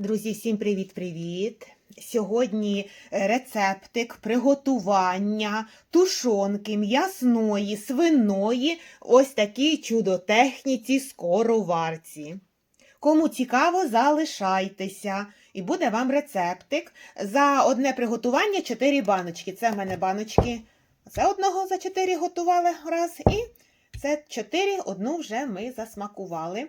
Друзі, всім привіт-привіт! Сьогодні рецептик приготування тушонки м'ясної, свиної, ось такій чудотехніці скороварці. Кому цікаво, залишайтеся. І буде вам рецептик. За одне приготування 4 баночки. Це в мене баночки. Це одного за 4 готували раз. І це 4, одну вже ми засмакували.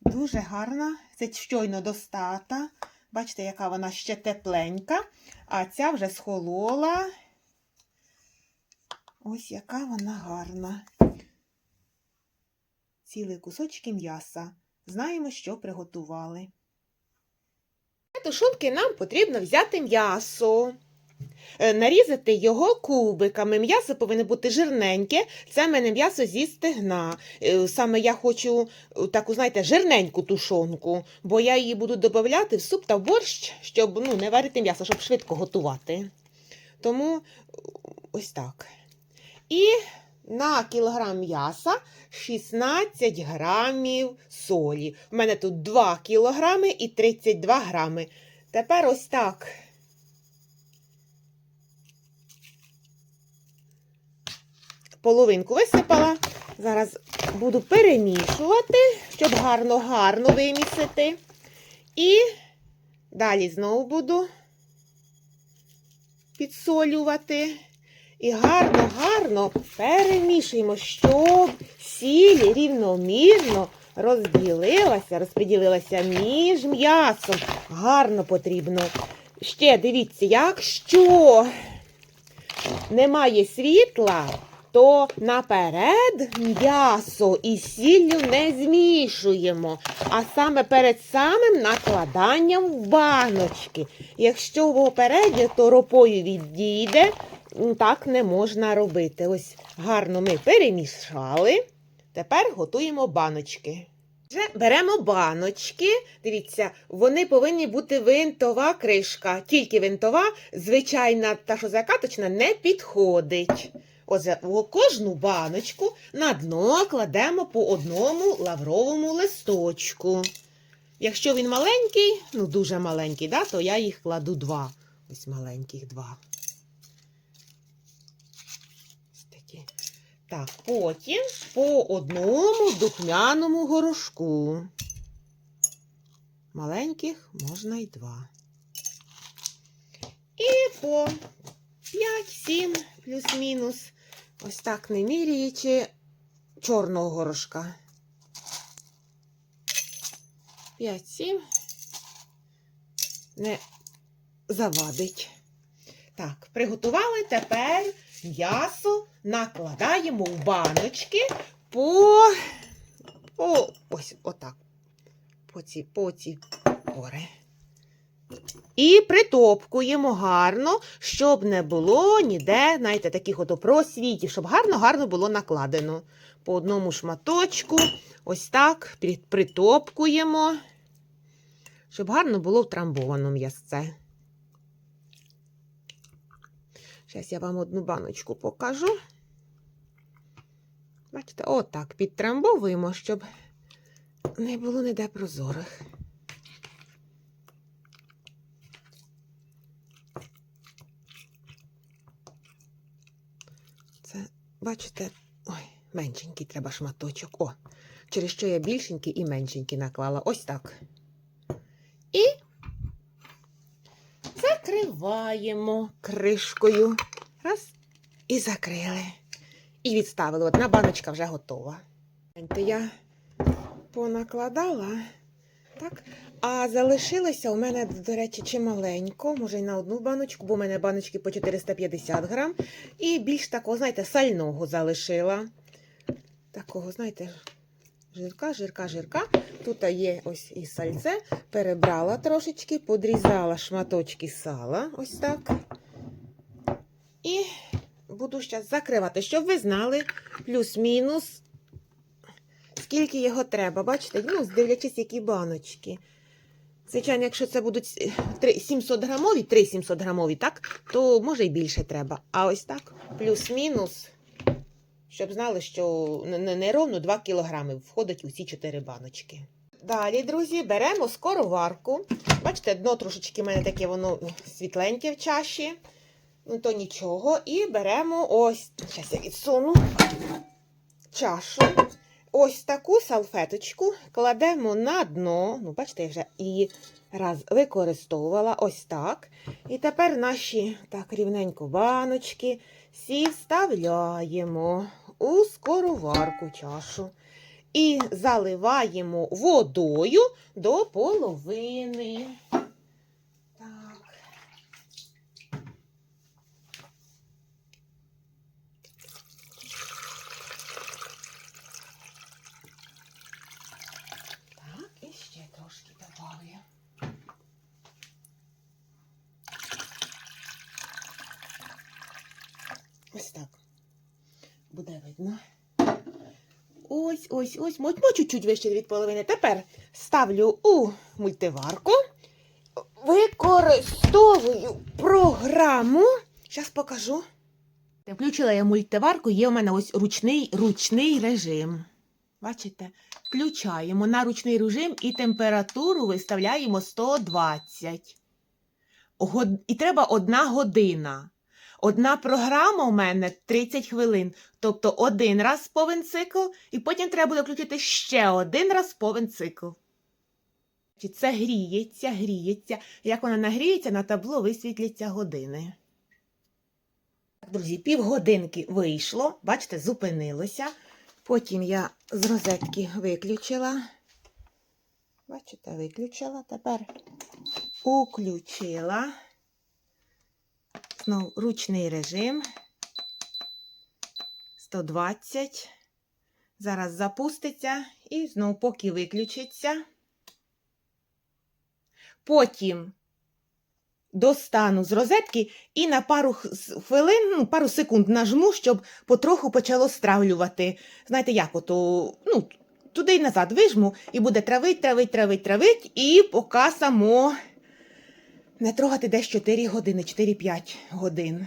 Дуже гарна. Це щойно достата. Бачите, яка вона ще тепленька. А ця вже схолола. Ось яка вона гарна. Цілі кусочки м'яса. Знаємо, що приготували. Для тушонки нам потрібно взяти м'ясо. Е, Нарізати його кубиками. М'ясо повинно бути жирненьке. Це в мене м'ясо зі стегна. Е, Саме я хочу е, таку, знаєте, жирненьку тушонку, бо я її буду додавати в суп та в борщ, щоб ну, не варити м'ясо, щоб швидко готувати. Тому ось так. І на кілограм м'яса 16 грамів солі. У мене тут 2 кілограми і 32 грами. Тепер ось так. Половинку висипала. Зараз буду перемішувати, щоб гарно-гарно вимісити. І далі знову буду підсолювати. І гарно-гарно перемішуємо, щоб сіль рівномірно розділилася, розподілилася між м'ясом. Гарно потрібно. Ще дивіться, якщо немає світла, то наперед м'ясо і сіллю не змішуємо, а саме перед самим накладанням в баночки. Якщо попередньо, то ропою відійде. Так не можна робити. Ось гарно ми перемішали. Тепер готуємо баночки. Беремо баночки. Дивіться, вони повинні бути винтова кришка. Тільки винтова, звичайна та що закаточна, не підходить. В кожну баночку на дно кладемо по одному лавровому листочку. Якщо він маленький, ну дуже маленький, да, то я їх кладу два. Ось маленьких два. Ось такі. Так, потім по одному духмяному горошку. Маленьких можна й два. І по 5-7 плюс-мінус. Ось так не міряючи чорного горошка. 5-7 не завадить. Так, приготували тепер м'ясо накладаємо в баночки по, по ось отак. По ці, по ці пори. І притопкуємо гарно, щоб не було ніде, знаєте, таких от просвітів, щоб гарно-гарно було накладено. По одному шматочку, ось так притопкуємо, щоб гарно було втрамбовано м'ясце. Зараз я вам одну баночку покажу. Бачите, отак підтрамбовуємо, щоб не було ніде прозорих. Бачите, ой, меншенький треба шматочок. О, через що я більшенький і меншенький наклала. Ось так. І закриваємо кришкою. Раз. І закрили. І відставили. Одна баночка вже готова. Я понакладала. Так. А залишилося у мене, до речі, чималенько, може й на одну баночку, бо у мене баночки по 450 грам. І більш такого, знаєте, сального залишила. Такого, знаєте, жирка, жирка, жирка. Тут є ось і сальце. Перебрала трошечки, подрізала шматочки сала. Ось так. І буду зараз закривати, щоб ви знали плюс-мінус, скільки його треба. Бачите, ну, дивлячись, які баночки. Звичайно, якщо це будуть е, 700 грамові, 3 700 грамові, так, то може й більше треба. А ось так, плюс-мінус, щоб знали, що не, не, не ровно 2 кілограми входить у ці 4 баночки. Далі, друзі, беремо скороварку. Бачите, дно трошечки в мене таке воно світленьке в чаші. Ну, то нічого. І беремо ось, зараз я відсуну чашу. Ось таку салфеточку кладемо на дно. Ну, бачите, я вже її раз використовувала ось так. І тепер наші так рівненько баночки всі вставляємо у скороварку чашу. І заливаємо водою до половини. Так. Так, і ще трошки добавлю. Ось так. Буде видно. Ось, ось, ось. Мо мо чуть-чуть вище від половини. Тепер ставлю у мультиварку. Використовую програму. Зараз покажу. Включила я мультиварку, є у мене ось ручний, ручний режим. Бачите? Включаємо на ручний режим і температуру виставляємо 120. Год... І треба одна година. Одна програма у мене 30 хвилин. Тобто один раз повен цикл, і потім треба буде включити ще один раз повен цикл. Це гріється, гріється. Як вона нагріється, на табло висвітляться години. Друзі, півгодинки вийшло, бачите, зупинилося. Потім я з розетки виключила. Бачите, виключила. Тепер уключила. Знов ручний режим. 120. Зараз запуститься і знов поки виключиться. Потім достану з розетки і на пару хвилин, ну, пару секунд нажму, щоб потроху почало стравлювати. Знаєте, як ото, ну, туди й назад вижму, і буде травить, травить, травить, травить, і поки само не трогати десь 4 години, 4-5 годин.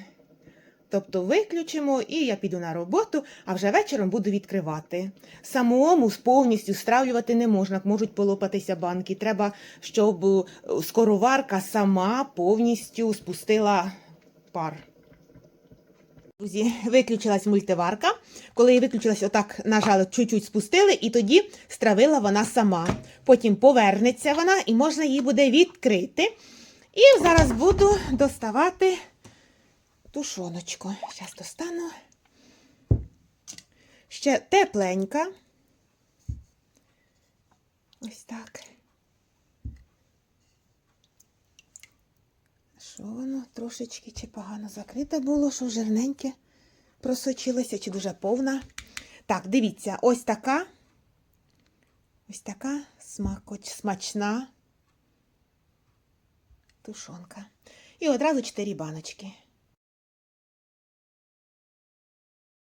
Тобто виключимо і я піду на роботу, а вже вечором буду відкривати. Самому повністю стравлювати не можна, можуть полопатися банки. Треба, щоб е, скороварка сама повністю спустила пар. Друзі, виключилась мультиварка. Коли я виключилась, отак нажали, чуть-чуть спустили, і тоді стравила вона сама. Потім повернеться вона і можна її буде відкрити. І зараз буду доставати тушоночку. Зараз достану. Ще тепленька. Ось так. Що воно трошечки чи погано закрите було, що жирненьке просочилося, чи дуже повна. Так, дивіться, ось така. Ось така смакоч, смачна тушонка. І одразу чотири баночки.